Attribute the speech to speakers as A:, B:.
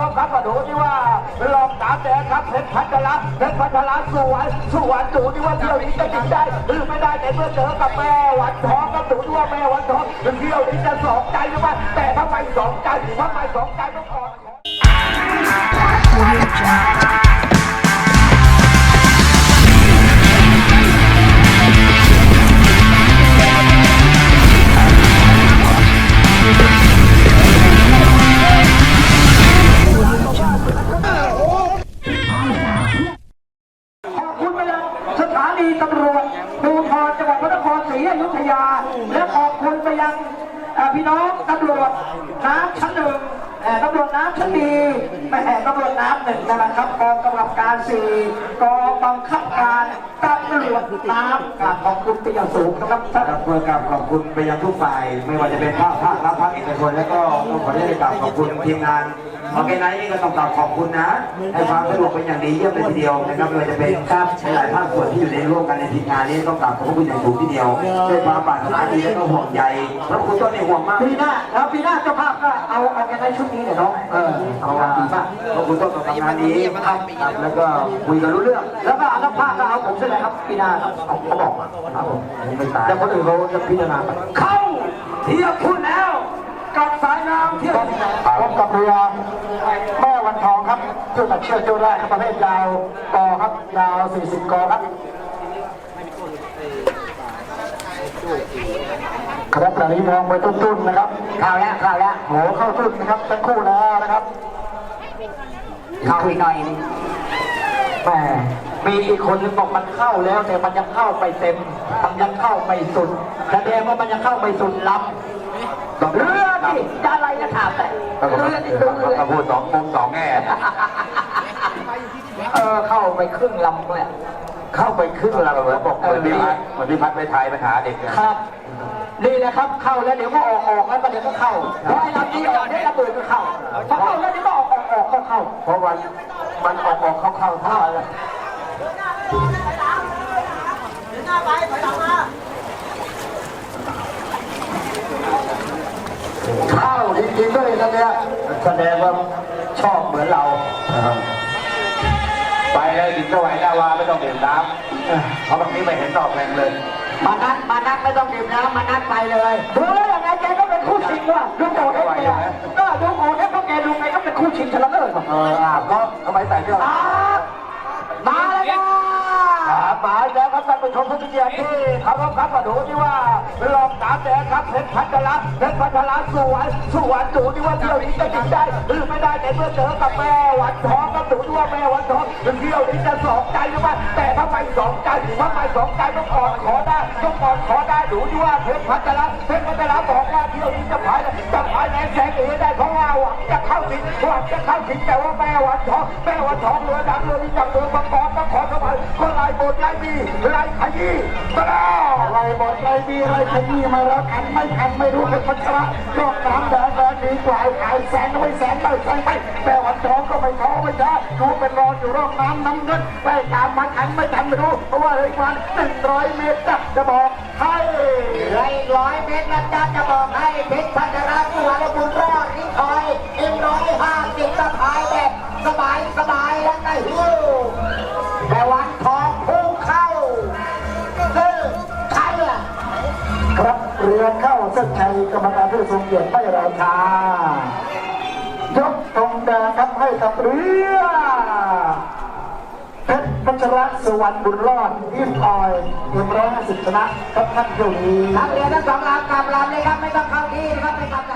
A: ลองครับมาดูที่ว่าลองตามแดงครับเพชรพัชระเพชรพัชระสวยสวยดูที่ว่าเที่ยวนี้จะยิงได้ หรือไม่ได้ในเมื่อเจอกับแม่วันทองครับดูที่ว่าแม่วันทองเที่ยวนี้จะสองใจหรือไม่แต่ทำไมสองใจทำไมสองใจต้อง อยุธยา และขอบคุณไปยังพี่น้องตำรวจน้ำชั้นหนึ่งตำรวจน้ำชั้นดีแหม่ตำรวจน้ำหนึ่งนะครับกองกำกับการสี่กองบังคับการตำรวจน้ำกราบขอบคุณเป็นอย่างสูงนะครับท่าน
B: ครับเพื่อกราบขอบคุณไปยังทุกฝ่าย ไม่ว่าจะเป็นภาคภาครัฐภาคเอกชนแล้วก็ต้องขออนุญาตกราบขอบคุณทีมงานออร์แกไนซ์นี่ก็ต้องกราบขอบคุณนะให้ความสะดวกเป็นอย่างดีเยี่ยมเลยทีเดียวนะครับไม่ว่าจะเป็นครับหลายภาคส่วนที่อยู่ในร่วมกันในทีมงานนี้ต้องกราบขอบคุณอย่างสูงทีเดียวด้วยความปรารถนาดีและก็ห่วงใยเพราะคุณต้นนี่ห่วงมาก
A: ปีหน้าแล้วปีหน้าเจ้าภาพก็เอาเอาแกในชุดนี้เนี่ยเนาะเออเอางานดีมาก
B: ขอบคุณต้นกับงานนี้ครับครับแล้วก็คุยกันรู้เรื่อง
A: แล้วก็อันภาคก็เอาผมใช่ไหมครับปีหน้าครับเอาเขาบอกมาครับผม
B: ผมไม่ตาย
A: แต่คนอื่นเขาจะพิจารณาไปเข้าเทียบคุณแล้วกับ สายน้ำเที่ยวพบกับเรือแม่วันทองครับจุดตัดเชือกจุดแรกครับประเภทยาวกอครับยาว 40 กอครับครับตอนนี้มองไปตุ้นๆนะครับเข้าแล้วเข้าแล้วโหเข้าตุ้นนะครับทั้งคู่แล้วนะครับเข้าอีกหน่อยนึงแหมมีอีกคนนึงบอกมันเข้าแล้ว แต่มันยังเข้าไปเต็ม มันยังเข้าไม่สุดแสดงว่ามันยังเข้าไม่สุดลำเรือ ที่จะอะไรนะถามแต่เรือที่คือเรือ
B: ก็พูดสองมุมสองแง่
A: เออเข้าไปครึ่งลำเลย
B: เข้าไปครึ่งเราเหมือนบอกเหมือนพิพัฒน์เหมือนพิพัฒน์ไปไทยไปหาเด็กเนี่ย
A: ครับนี่แหละครับเข้าแล้วเดี๋ยวก็ออกออกแล้วมันเดี๋ยวก็เข้าเพราะไอ้ลำนี้ออกได้ระเบิดก็เข้าพอเข้าแล้วเดี๋ยวก็ออกออกออกเข้าเข้า
B: เพราะวันมันออกออกเข้าเข้าท่าแล้ว
A: เข้า จริงๆด้วยนะเนี่ยแสดงว่าชอบเหมือนเรา
B: ไปเลยถึงจะไหวดาวาไม่ต้องดื่มน้ำเพราะบางทีไม่เห็นดอกแรงเลย
A: มานัดมานัดไม่ต้องดื่มน้ำมานัดไปเลยดูแล้วยังไงแกก็เป็นคู่ชิงว่ะดูโกเทปแกก็ดูโกเทปเพราะแกดูไงก็เป็นคู่ชิงชนะเลิศว่ะ
B: เอออะก็ทำไมใส่เสื้อ
A: อ่ามาแล้วนะครับมาอีกแล้วครับท่านผู้ชมทุกท่านที่เคารพครับมาดูที่ว่าลองตาม แดงครับเพชรพัชระเพชรพัชระสวยสวยดูที่ว่าเที่ยวนี้จะยิงได้ หรือไม่ได้ในเมื่อเจอกับแม่วันทองครับดูที่ว่าแม่วันทองเที่ยวนี้จะสองใจหรือไม่แต่ถ้าไมสองใจถ้าไมสองใจต้องอ่อนขอได้ต้องอ่อนขอได้ดูที่ว่าเพชรพัชระเพชรพัชระบอกว่าเที่ยวนี้จะพายจะ พายแรงแสงเอได้เพราะว่าหวังจะเข้าถึงหวังจะเข้าถึงแต่ว่าแม่วันทองแม่วันทองเรือดำเรือนี้จากเมืองบางกอกนครสวรรค์ก็ไล่บทไล่บีไล่ขยี้มาแล้วไล่บทไล่บีไล่ขยี้มาแล้วทันไม่ทันไม่รู้เป็นพัชระรอบน้ำแดงแดงดีกว่าขายแสนไม่แสนไม่แสนไม่แม่วันทองก็ไม่ท้อไม่ช้าดูเป็นรออยู่รอบน้ำน้ำเงินไปตามมาทันไม่ทันไม่รู้เพราะว่าเลยวันหนึ่งร้อยเมตรจะบอกให้
C: เหลืออีกร้อยเมตรนะจ๊ะจะบอกให้เพชรพัช สบายสบายแล้วนะฮิวแต่วันทองพุ่งเข้าซึ่งใครอะ
A: ครับเรือเข้าเส้นชัยกรรมการผู้ทรงเกียรติไม่รอช้ายกธงแดงครับให้กับเรือเพชรพัชรสุวรรณบุญรอดอิมออยเอ็มร้อยห้าสิบชนะครับท่านเที่ยวนี้
C: นักเรียนทั้งสองลำกลับลำเลยครับไม่ต้องเข้าที่นะครับไปกลับไหน